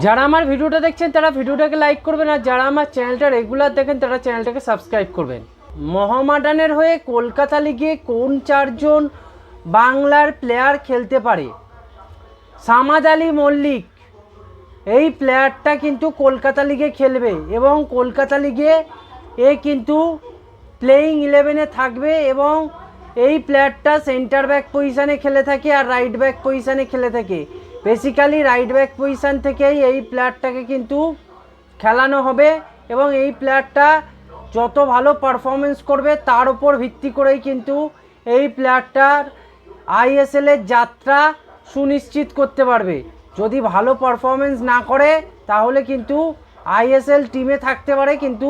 যারা আমার ভিডিওটা দেখছেন, তারা ভিডিওটাকে লাইক করবেন আর যারা আমার চ্যানেলটা রেগুলার দেখেন, তারা চ্যানেলটাকে সাবস্ক্রাইব করবেন। মোহামেডানের হয়ে কলকাতা লিগে কোন চারজন বাংলার প্লেয়ার খেলতে পারে? সামাদ আলী মল্লিক। এই প্লেয়ারটা কিন্তু কলকাতা লিগে খেলবে এবং কলকাতা লিগে এ কিন্তু প্লেয়িং ইলেভেনে থাকবে এবং এই প্লেয়ারটা সেন্টার ব্যাক পজিশানে খেলে থাকে আর রাইট ব্যাক পজিশানে খেলে থাকে। বেসিক্যালি রাইট ব্যাক পজিশান থেকেই এই প্লেয়ারটাকে কিন্তু খেলানো হবে এবং এই প্লেয়ারটা যত ভালো পারফরমেন্স করবে, তার উপর ভিত্তি করেই কিন্তু এই প্লেয়ারটার আইএসএলের যাত্রা সুনিশ্চিত করতে পারবে। যদি ভালো পারফরমেন্স না করে, তাহলে কিন্তু আইএসএল টিমে থাকতে পারে, কিন্তু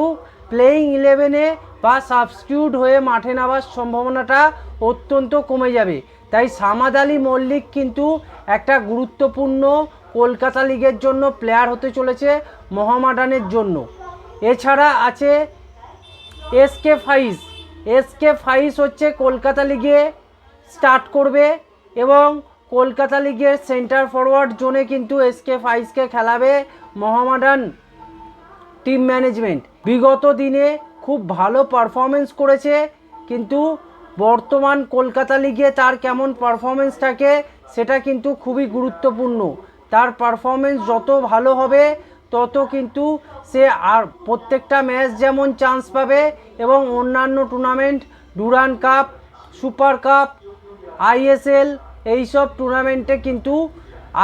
প্লেয়িং ইলেভেনে বা সাবস্টিটিউট হয়ে মাঠে নামার সম্ভাবনাটা অত্যন্ত কমে যাবে। তাই সামাদ আলী মল্লিক কিন্তু একটা গুরুত্বপূর্ণ কলকাতা লিগের জন্য প্লেয়ার হতে চলেছে মোহামেডানের জন্য। এছাড়া আছে এসকে ফাইস এসকে ফাইস হচ্ছে কলকাতা লিগে স্টার্ট করবে এবং কলকাতা লিগের সেন্টার ফরওয়ার্ড জোনে কিন্তু এসকে ফাইসকে খেলাবে মোহামেডান টিম ম্যানেজমেন্ট বিগত দিনে খুব ভালো পারফরমেন্স করেছে, কিন্তু বর্তমান কলকাতা লিগে তার কেমন পারফরমেন্স থাকে সেটা কিন্তু খুবই গুরুত্বপূর্ণ। তার পারফরমেন্স যত ভালো হবে, তত কিন্তু সে আর প্রত্যেকটা ম্যাচ যেমন চান্স পাবে এবং অন্যান্য tournament Durand Cup Super Cup ISL এইসব টুর্নামেন্টে কিন্তু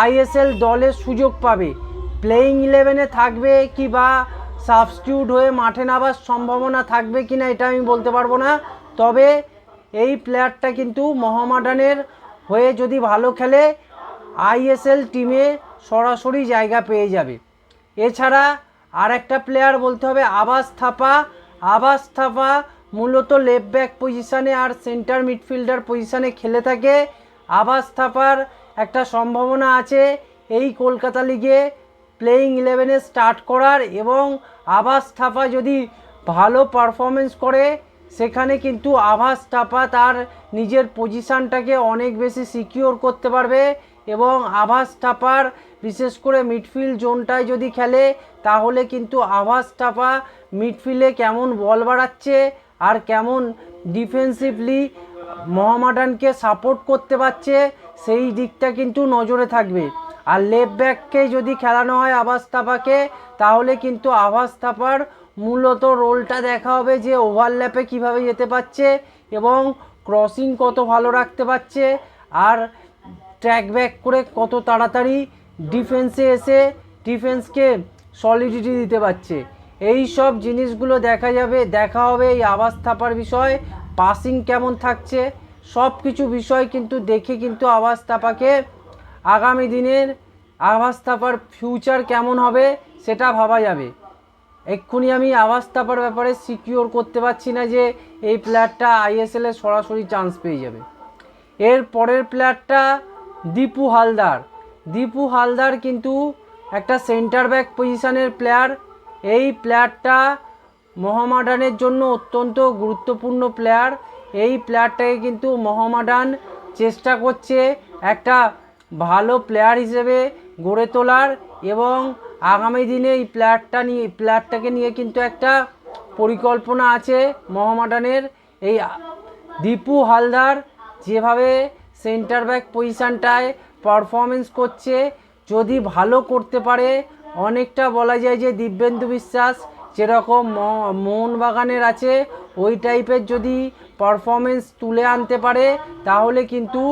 আইএসএল দলের সুযোগ পাবে। প্লেয়িং ইলেভেনে থাকবে কি বা সাবস্টিটিউট হয়ে মাঠে নামার সম্ভাবনা থাকবে কি না এটা আমি বলতে পারব না। তবে এই প্লেয়ারটা কিন্তু মোহামেডানের হয়ে যদি ভালো খেলে আইএসএল টিমে সরাসরি জায়গা পেয়ে যাবে। এছাড়া আর একটা প্লেয়ার বলতে হবে, আবাস থাপা। আবাস থাপা মূলত লেফট ব্যাক পজিশানে আর সেন্টার মিডফিল্ডার পজিশানে খেলে থাকে। আবাস থাপার একটা সম্ভাবনা আছে, এই কলকাতা লিগে প্লেয়িং ইলেভেনে স্টার্ট করার এবং আভাস থাপা যদি ভালো পারফরমেন্স করে, সেখানে কিন্তু আভাস থাপা তার নিজের পজিশানটাকে অনেক বেশি সিকিওর করতে পারবে এবং আভাস থাপার বিশেষ করে মিডফিল্ড জোনটায় যদি খেলে, তাহলে কিন্তু আভাস থাপা মিডফিল্ডে কেমন বল বাড়াচ্ছে আর কেমন ডিফেন্সিভলি মোহামেডানকে সাপোর্ট করতে পারছে, সেই দিকটা কিন্তু নজরে থাকবে। আর লেফট ব্যাককে যদি খেলানো হয় আবাস থাপাকে তাহলে কিন্তু আভাস থাপার মূলত রোলটা দেখা হবে যে ওভারল্যাপে কীভাবে যেতে পারছে এবং ক্রসিং কত ভালো রাখতে পারছে আর ট্র্যাক ব্যাক করে কত তাড়াতাড়ি ডিফেন্সে এসে ডিফেন্সকে সলিডিটি দিতে পারছে। এই সব জিনিসগুলো দেখা যাবে, দেখা হবে এই আবাস থাপার বিষয় পাসিং কেমন থাকছে সব কিছু বিষয় কিন্তু দেখে কিন্তু আবাস থাপাকে আগামী দিনের আবাস থাপার ফিউচার কেমন হবে সেটা ভাবা যাবে। এক্ষুনি আমি আবাস থাপার ব্যাপারে সিকিওর করতে পারছি না যে এই প্লেয়ারটা আইএসএলে সরাসরি চান্স পেয়ে যাবে। এর পরের প্লেয়ারটা দীপু হালদার। দীপু হালদার কিন্তু একটা সেন্টার ব্যাক পজিশনের প্লেয়ার এই প্লেয়ারটা মোহামেডানের জন্য অত্যন্ত গুরুত্বপূর্ণ প্লেয়ার এই প্লেয়ারটাকে কিন্তু মোহামেডান চেষ্টা করছে একটা ভালো প্লেয়ার হিসেবে গড়ে তোলার এবং আগামী দিনে এই প্লেয়ারটা নিয়ে প্লেয়ারটাকে নিয়ে কিন্তু একটা পরিকল্পনা আছে মোহামেডানের। এই দীপু হালদার যেভাবে সেন্টার ব্যাক পজিশানটায় পারফরমেন্স করছে, যদি ভালো করতে পারে, অনেকটা বলা যায় যে দিব্যেন্দু বিশ্বাস যেরকম মোহনবাগানের আছে, ওই টাইপের যদি পারফরমেন্স তুলে আনতে পারে, তাহলে কিন্তু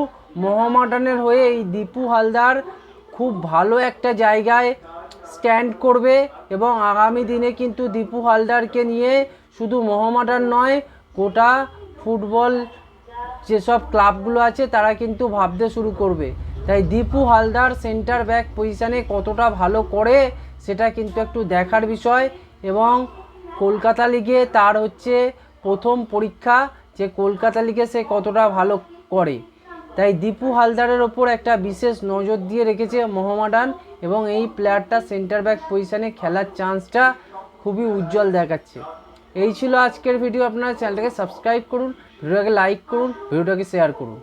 মোহামেডানের হয়ে এই দীপু হালদার খুব ভালো একটা জায়গায় স্ট্যান্ড করবে এবং আগামী দিনে কিন্তু দীপু হালদারকে নিয়ে শুধু মোহামেডান নয়, গোটা ফুটবল যেসব ক্লাবগুলো আছে তারা কিন্তু ভাবতে শুরু করবে। তাই দীপু হালদার সেন্টার ব্যাক পজিশানে কতটা ভালো করে সেটা কিন্তু একটু দেখার বিষয় এবং কলকাতা লিগে তার হচ্ছে প্রথম পরীক্ষা যে কলকাতা লিগে সে কতটা ভালো করে। তাই দীপু হালদারের ওপর একটা বিশেষ নজর দিয়ে রেখেছে মোহামডান এবং এই প্লেয়ারটা সেন্টার ব্যাক পজিশানে খেলার চান্সটা খুবই উজ্জ্বল দেখাচ্ছে। এই ছিল আজকের ভিডিও। আপনারা চ্যানেলটাকে সাবস্ক্রাইব করুন, ভিডিওটাকে লাইক করুন, ভিডিওটাকে শেয়ার করুন।